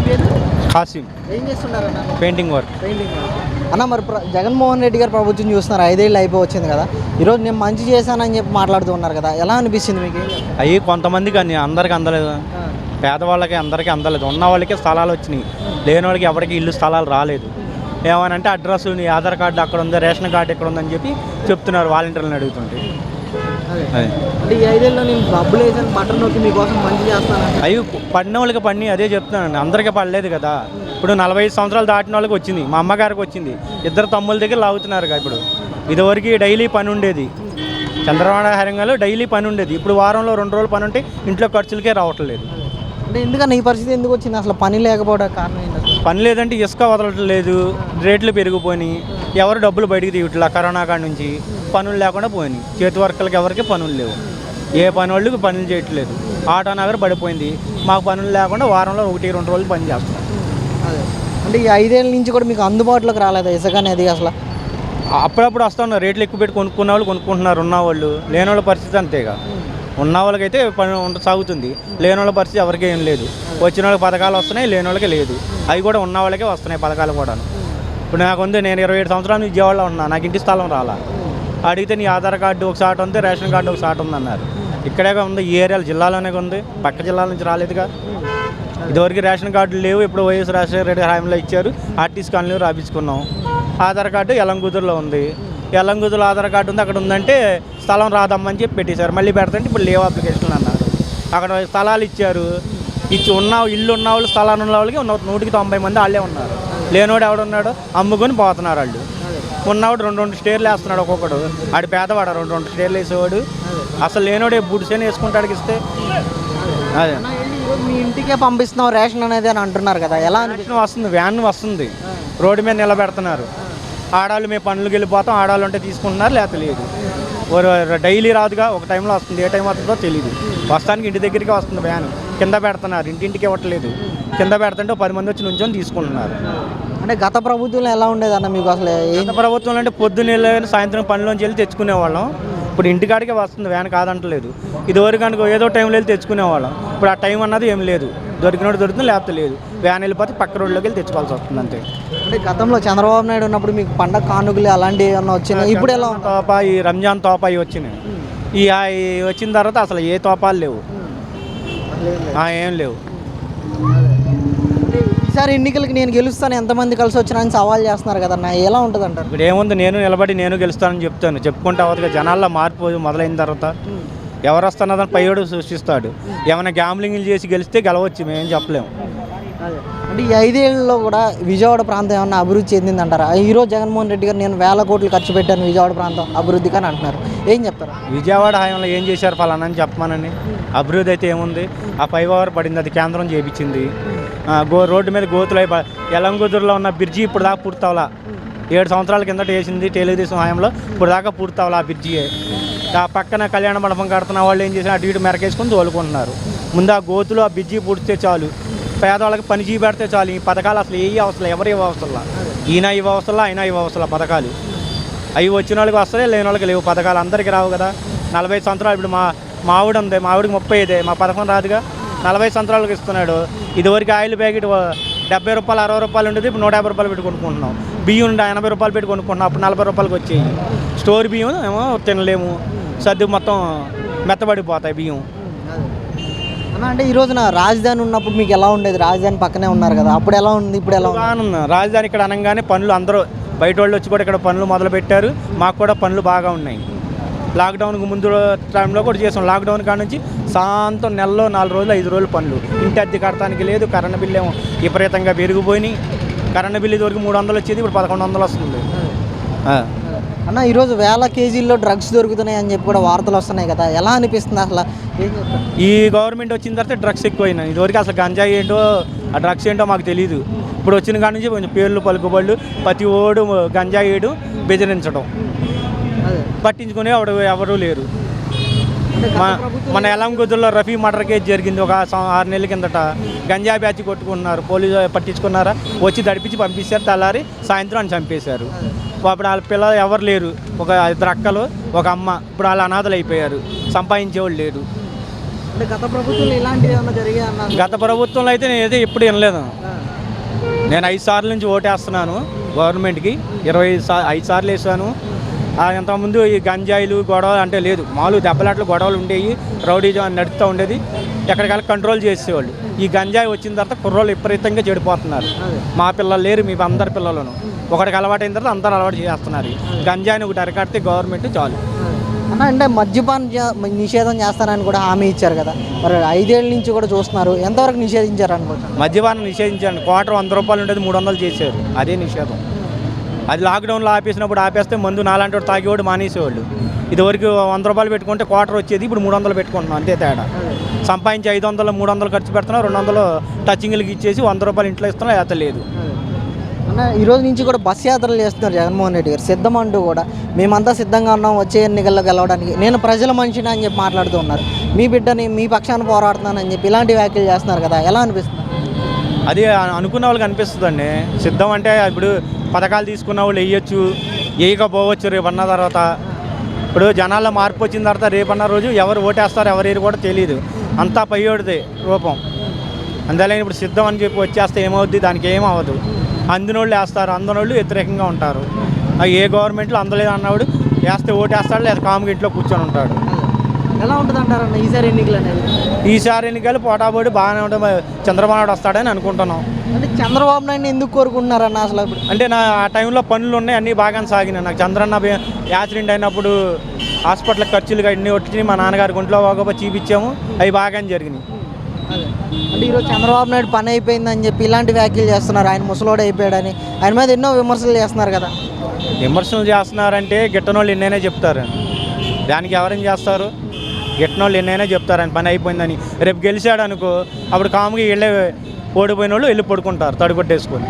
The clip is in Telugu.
మీ పేరు? కాసిం. ఏం చేస్తున్నారన్న? Painting work. పెయింటింగ్ అన్న మరి ప్ర- జగన్మోహన్ రెడ్డి గారు ప్రభుత్వం చూస్తున్నారు ఐదేళ్ళు అయిపోవచ్చింది కదా. ఈరోజు నేను మంచి చేశానని చెప్పి మాట్లాడుతూ ఉన్నారు కదా ఎలా అనిపిస్తుంది మీకు? అవి కొంతమందికి అని అందరికి అందలేదు. పేదవాళ్ళకి అందరికీ అందలేదు. ఉన్న వాళ్ళకి స్థలాలు వచ్చినాయి. లేని వాళ్ళకి ఎవరికి ఇల్లు స్థలాలు రాలేదు. ఏమనంటే అడ్రస్ నీ ఆధార్ కార్డు అక్కడ ఉంది రేషన్ కార్డు ఇక్కడ ఉందని చెప్పి చెప్తున్నారు వాలంటీర్లను అడుగుతుంటే. అంటే ఈ నేను డబ్బులు వేసాను బట్టన్ నొక్కి మీకోసం మంచి చేస్తాను. అవి పడిన వాళ్ళకి పడిని అదే చెప్తున్నానండి. అందరికీ పడలేదు కదా. ఇప్పుడు నలభై ఐదు సంవత్సరాలు దాటిన వాళ్ళకి వచ్చింది. మా అమ్మగారికి వచ్చింది. ఇద్దరు తమ్ముల దగ్గర లాగుతున్నారు ఇప్పుడు. ఇదివరకు డైలీ పని ఉండేది. చంద్రబాబు హరంగాలో డైలీ పని ఉండేది. ఇప్పుడు వారంలో రెండు రోజులు పని ఉంటే ఇంట్లో ఖర్చులకే రావట్లేదు. అంటే ఎందుకన్నా ఈ పరిస్థితి ఎందుకు వచ్చింది? అసలు పని లేకపోవడం కారణం ఏంటి? పని లేదంటే ఇసుక వదలట్లేదు. రేట్లు పెరిగిపోయినాయి. ఎవరు డబ్బులు బయటికి తీయట్లా కరోనా కాడ నుంచి? పనులు లేకుండా పోయినాయి. చేతి వర్కర్లకు ఎవరికి పనులు లేవు. ఏ పని వాళ్ళకి పనులు చేయట్లేదు. ఆటో నగర్ పడిపోయింది. మాకు పనులు లేకుండా వారంలో ఒకటి రెండు రోజులు పని చేస్తాం. అదే. అంటే ఈ ఐదేళ్ళ నుంచి కూడా మీకు అందుబాటులోకి రాలేదా ఇసుక అనేది అసలు? అప్పుడప్పుడు వస్తున్నారు రేట్లు ఎక్కువ పెట్టి కొనుక్కున్న వాళ్ళు కొనుక్కుంటున్నారు. ఉన్న వాళ్ళు. లేని వాళ్ళ పరిస్థితి అంతేగా. ఉన్న వాళ్ళకైతే పని ఉంట- సాగుతుంది. లేని వాళ్ళ పరిస్థితి ఎవరికి ఏం లేదు. వచ్చిన వాళ్ళకి పథకాలు వస్తున్నాయి. లేని వాళ్ళకి లేదు. అవి కూడా ఉన్న వాళ్ళకే వస్తున్నాయి పథకాలు కూడా ఇప్పుడు నాకు ఉంది. నేను ఇరవై ఏడు సంవత్సరాలు విజయవాడలో ఉన్నా. నాకు ఇంటి స్థలం రాలా. అడిగితే నీ ఆధార్ కార్డు ఒక సాట్ ఉంది రేషన్ కార్డు ఒక సాట్ ఉంది అన్నారు ఇక్కడే ఉంది ఈ ఏరియాలో జిల్లాలోనే ఉంది పక్క జిల్లాల నుంచి రాలేదుగా. ఇదివరకు రేషన్ కార్డులు లేవు ఇప్పుడు వైఎస్ రాజశేఖర రెడ్డి హామీలో ఇచ్చారు ఆర్టీసీ కాలనీలో రాపించుకున్నాం. ఆధార్ కార్డు ఎలంగుదురులో ఉంది. ఎలంగుదురులో ఆధార్ కార్డు ఉంది అక్కడ ఉందంటే స్థలం రాదమ్మని చెప్పి పెట్టేశారు. మళ్ళీ పెడతంటే ఇప్పుడు లేవు అప్లికేషన్లు అన్నారు. అక్కడ స్థలాలు ఇచ్చారు. ఇచ్చి ఉన్న ఇల్లు ఉన్న వాళ్ళు స్థలాలు ఉన్న వాళ్ళకి ఉన్న నూటికి తొంభై మంది వాళ్ళే ఉన్నారు. లేనోడు ఎవడున్నాడో అమ్ముకొని పోతున్నారు వాళ్ళు. ఉన్నవాడు రెండు రెండు స్టేర్లు వేస్తున్నాడు ఒక్కొక్కడు. ఆడి పేదవాడు రెండు రెండు స్టేర్లు వేసేవాడు. అసలు లేనివాడు బుడిసేని వేసుకుంటాడికి ఇస్తే. అదే. మీ ఇంటికే పంపిస్తున్నాం రేషన్ అనేది అని అంటున్నారు కదా ఎలా వ్యాన్ వస్తుంది వ్యాన్ వస్తుంది. రోడ్డు మీద నిలబెడుతున్నారు. ఆడాళ్ళు మేము పనులకు వెళ్ళిపోతాం ఆడాళ్ళు ఉంటే తీసుకుంటున్నారు లేదు. ఓ- డైలీ రాదుగా ఒక టైంలో వస్తుంది ఏ టైం వస్తుందో తెలియదు వస్తానికి ఇంటి దగ్గరికి వస్తుంది వ్యాన్. కింద పెడుతున్నారు ఇంటింటికి ఇవ్వట్లేదు. కింద పెడుతుంటే పది మంది వచ్చి నుంచొని తీసుకుంటున్నారు. అంటే గత ప్రభుత్వంలో ఎలా ఉండేది అన్న మీకు అసలు గత ప్రభుత్వం అంటే పొద్దున్న వెళ్ళి సాయంత్రం పనిలోంచి వెళ్ళి తెచ్చుకునేవాళ్ళం. ఇప్పుడు ఇంటికాడికే వస్తుంది వ్యాన్ కాదంటలేదు. ఇదివరకు అనుకో ఏదో టైంలో వెళ్ళి తెచ్చుకునేవాళ్ళం. ఇప్పుడు ఆ టైం అన్నది ఏం లేదు. దొరికినట్టు దొరుకుతుంది లేకపోతే లేదు. వ్యాన్ వెళ్ళిపోతే పక్క రోడ్లోకి వెళ్ళి తెచ్చుకోవాల్సి వస్తుంది అంతే. అంటే గతంలో చంద్రబాబు నాయుడు ఉన్నప్పుడు మీకు పండగ కానుకలు అలాంటివి ఏమన్నా వచ్చినాయి? ఇప్పుడు ఎలా? తోప ఈ రంజాన్ తోప ఇవి వచ్చినాయి. ఈ వచ్చిన తర్వాత అసలు ఏ తోపాలు లేవు. ఏం లేవు. ఈసారి ఎన్నికలకి నేను గెలుస్తాను ఎంతమంది కలిసి వచ్చినా అని సవాల్ చేస్తున్నారు కదన్న ఎలా ఉంటుంది అంటారు? ఇప్పుడు ఏముంది నేను నిలబడి నేను గెలుస్తానని చెప్తాను. చెప్పుకుంటే అవతగా జనాల్లో మార్పు మొదలైన తర్వాత ఎవరు వస్తున్నదని పైయోడు సృష్టిస్తాడు. ఏమైనా గ్యాంబ్లింగ్లు చేసి గెలిస్తే గెలవచ్చు మేమేం చెప్పలేము అంటే ఈ ఐదేళ్ళలో కూడా విజయవాడ ప్రాంతం ఏమన్నా అభివృద్ధి చెందిందంటారా? ఈరోజు జగన్మోహన్ రెడ్డి గారు నేను వేల కోట్లు ఖర్చు పెట్టాను విజయవాడ ప్రాంతం అభివృద్ధికి అని అంటున్నారు. ఏం చెప్తారు? విజయవాడ హయాంలో ఏం చేశారు ఫలానా అని చెప్పమానని అభివృద్ధి అయితే ఏముంది? ఆ ఫైవ్ అవర్ పడింది అది కేంద్రం చేయించింది గో రోడ్డు మీద గోతులు ఎలంగుదురులో ఉన్న బ్రిడ్జి ఇప్పుడు దాకా పూర్తవలా. ఏడు సంవత్సరాల కిందట వేసింది తెలుగుదేశం హయాంలో ఇప్పుడు దాకా పూర్తవలా ఆ బ్రిడ్జి. ఆ పక్కన కళ్యాణ మండపం కడుతున్న వాళ్ళు ఏం చేసినా అటు ఇటు మెరకేసుకొని తోలుకుంటున్నారు. ముందు ఆ గోతులు ఆ బ్రిడ్జి పూడితే చాలు. పేదవాళ్ళకి పని పెడితే చాలు. ఈ పథకాలు అసలు ఏ అవసరం ఎవరు ఇవ్వ అవసరం ఈయన ఇవ్వ అవసరం అయినా ఇవ్వ అవసరం పథకాలు. అవి వచ్చిన వాళ్ళకి వస్తాయి లేని వాళ్ళకి లేవు? పథకాలు అందరికీ రావు కదా. నలభై సంవత్సరాలు ఇప్పుడు మా మా ఆవిడ ఉంది. మా ఆవిడకి ముప్పై ఐదే. మా పథకం రాదుగా. నలభై సంవత్సరాలకు ఇస్తున్నాడు. ఇదివరకు ఆయిల్ ప్యాకెట్ డెబ్బై రూపాయలు అరవై రూపాయలు ఉండేది ఇప్పుడు నూట యాభై రూపాయలు పెట్టి కొనుక్కుంటున్నాం. బియ్యం ఉండే ఎనభై రూపాయలు పెట్టి కొనుక్కుంటున్నాం అప్పుడు నలభై రూపాయలకి వచ్చేవి స్టోర్ బియ్యం ఏమో తినలేము. సర్ది మొత్తం మెత్తబడిపోతాయి బియ్యం. అంటే ఈ రోజున రాజధాని ఉన్నప్పుడు మీకు ఎలా ఉండేది? రాజధాని పక్కనే ఉన్నారు కదా అప్పుడు ఎలా ఉంది? ఇప్పుడు ఎలా ఉంది. రాజధాని ఇక్కడ అనగానే పనులు అందరూ బయట వాళ్ళు వచ్చి కూడా ఇక్కడ పనులు మొదలు పెట్టారు మాకు కూడా పనులు బాగా ఉన్నాయి. లాక్డౌన్కి ముందు టైంలో కూడా చేసాం. లాక్డౌన్ కాడ నుంచి సాయంత్రం నెలలో నాలుగు రోజులు ఐదు రోజులు పనులు. ఇంటి అద్దె కడటానికి లేదు కరెంట్ బిల్లు ఏమో విపరీతంగా పెరిగిపోయినాయి. కరెంట్ బిల్లు ఇదివరకు మూడు వందలు వచ్చేది ఇప్పుడు పదకొండు వందలు వస్తుంది. అన్న ఈరోజు వేల కేజీల్లో డ్రగ్స్ దొరుకుతున్నాయి అని చెప్పి కూడా వార్తలు వస్తున్నాయి కదా. ఎలా అనిపిస్తుంది అసలు? ఈ గవర్నమెంట్ వచ్చిన తర్వాత డ్రగ్స్ ఎక్కువైనాయి. ఇదివరకు అసలు గంజాయి ఏంటో ఆ డ్రగ్స్ ఏంటో మాకు తెలియదు ఇప్పుడు వచ్చిన కాడ నుంచి కొంచెం పేర్లు పలుకుబళ్ళు ప్రతి ఓడు గంజాయి ఏడు బెదిరించడం పట్టించుకునే ఎవరు లేరు. మన ఎలంగుద్దుల్లో రఫీ మర్డర్ కేసు జరిగింది. ఒక ఆరు నెలల కిందట గంజా బ్యాచ్ కొట్టుకున్నారు. పోలీసు పట్టించుకున్నారా? వచ్చి దడిపించి పంపించారు తెల్లారి సాయంత్రం అని చంపేశారు. అప్పుడు వాళ్ళ పిల్లలు ఎవరు లేరు. ఒక ఇద్దరు అక్కలు ఒక అమ్మ. ఇప్పుడు వాళ్ళు అనాథలు అయిపోయారు సంపాదించేవాళ్ళు లేరు. గత ప్రభుత్వంలో గత అయితే నేను అయితే ఎప్పుడు వినలేదు. నేను ఐదు సార్ల నుంచి ఓటేస్తున్నాను గవర్నమెంట్కి. ఇరవై ఐదు సార్లు వేసాను. ఇంతకుముందు ఈ గంజాయిలు గొడవలు అంటే లేదు. మామూలు దెబ్బలాట్లు గొడవలు ఉండేవి. రౌడీజం అని నడుస్తూ ఉండేది. ఎక్కడికల్లా కంట్రోల్ చేసేవాళ్ళు. ఈ గంజాయి వచ్చిన తర్వాత కుర్రోళ్ళు విపరీతంగా చెడిపోతున్నారు. మా పిల్లలు లేరు మీ అందరి పిల్లలను. ఒకటికి అలవాటు అయిన తర్వాత అందరూ అలవాటు చేస్తున్నారు. గంజాయిని ఒకటి అరకడితే గవర్నమెంట్ చాలు. అన్న అంటే మద్యపాన నిషేధం చేస్తారని కూడా హామీ ఇచ్చారు కదా. మరి ఐదేళ్ళ నుంచి కూడా చూస్తున్నారు. ఎంతవరకు నిషేధించారు అనుకోవచ్చు మద్యపానం నిషేధించండి క్వార్టర్ వంద రూపాయలు ఉండేది మూడు వందలు చేశారు. అదే నిషేధం. అది లాక్డౌన్లో ఆపేసినప్పుడు ఆపేస్తే మందు నాలాంటి వాడు తాగేవాడు మానేసేవాళ్ళు. ఇదివరకు వంద రూపాయలు పెట్టుకుంటే క్వార్టర్ వచ్చేది ఇప్పుడు మూడు వందలు పెట్టుకుంటున్నాం అంతే తేడా. సంపాదించి ఐదు వందలు మూడు వందలు ఖర్చు పెడుతున్నాం రెండు వందలు టచింగ్లకి ఇచ్చేసి వంద రూపాయలు ఇంట్లో ఇస్తున్నాం లేత లేదు. అన్న ఈ రోజు నుంచి కూడా బస్ యాత్రలు చేస్తున్నారు జగన్మోహన్ రెడ్డి గారు. సిద్ధం అంటూ కూడా మేమంతా సిద్ధంగా ఉన్నాం వచ్చే ఎన్నికల్లో గెలవడానికి. నేను ప్రజల మనిషిని అని చెప్పి మాట్లాడుతూ ఉన్నారు. మీ బిడ్డని మీ పక్షాన పోరాడుతున్నానని చెప్పి ఇలాంటి వ్యాఖ్యలు చేస్తున్నారు కదా ఎలా అనిపిస్తుంది? అది అనుకున్న వాళ్ళకి అనిపిస్తుందండి. సిద్ధం అంటే ఇప్పుడు పథకాలు తీసుకున్న వాళ్ళు వేయచ్చు వేయకపోవచ్చు రేపు అన్న తర్వాత. ఇప్పుడు జనాల్లో మార్పు వచ్చిన తర్వాత రేపన్న రోజు ఎవరు ఓటేస్తారు ఎవరు కూడా తెలియదు అంతా పయ్యోడిదే రూపం. అందులో ఇప్పుడు సిద్ధం అని చెప్పి వచ్చేస్తే ఏమవుద్ది? దానికి ఏమవ్వదు అందినోళ్ళు వేస్తారు అందనోళ్ళు వ్యతిరేకంగా ఉంటారు. ఆ ఏ గవర్నమెంట్లో అందలేదు అన్నవాడు వేస్తే ఓటేస్తాడు లేదా కాముగా ఇంట్లో కూర్చొని ఉంటాడు. ఎలా ఉంటుంది అంటారన్న ఈసారి ఎన్నికలు అనేది ఈసారి ఎన్నికలు పోటాపోటీ బాగానే ఉంటుంది చంద్రబాబు నాయుడు వస్తాడని అనుకుంటున్నాం. అంటే చంద్రబాబు నాయుడు ఎందుకు కోరుకుంటున్నారన్న అసలు ఇప్పుడు అంటే నా ఆ టైంలో పనులు ఉన్నాయి అన్నీ బాగా సాగినాయి. నాకు చంద్రన్న యాక్సిడెంట్ అయినప్పుడు హాస్పిటల్ ఖర్చులు అన్నీ వచ్చి మా నాన్నగారి గుంట్లో ఒక చూపించాము అవి బాగానే జరిగినాయి. అంటే ఈరోజు చంద్రబాబు నాయుడు పని అయిపోయిందని చెప్పి ఇలాంటి వ్యాఖ్యలు చేస్తున్నారు ఆయన ముసలోడు అయిపోయాడని. ఆయన మీద ఎన్నో విమర్శలు చేస్తున్నారు కదా. విమర్శలు చేస్తున్నారంటే గిట్టనోళ్ళు ఎన్నైనా చెప్తారు. దానికి ఎవరేం చేస్తారు? గిట్టనోళ్ళు ఎన్నైనా చెప్తారని పని అయిపోయిందని. రేపు గెలిచాడు అనుకో అప్పుడు కాముగా వెళ్ళే ఓడిపోయిన వాళ్ళు వెళ్ళి పడుకుంటారు తడిగొట్టేసుకొని.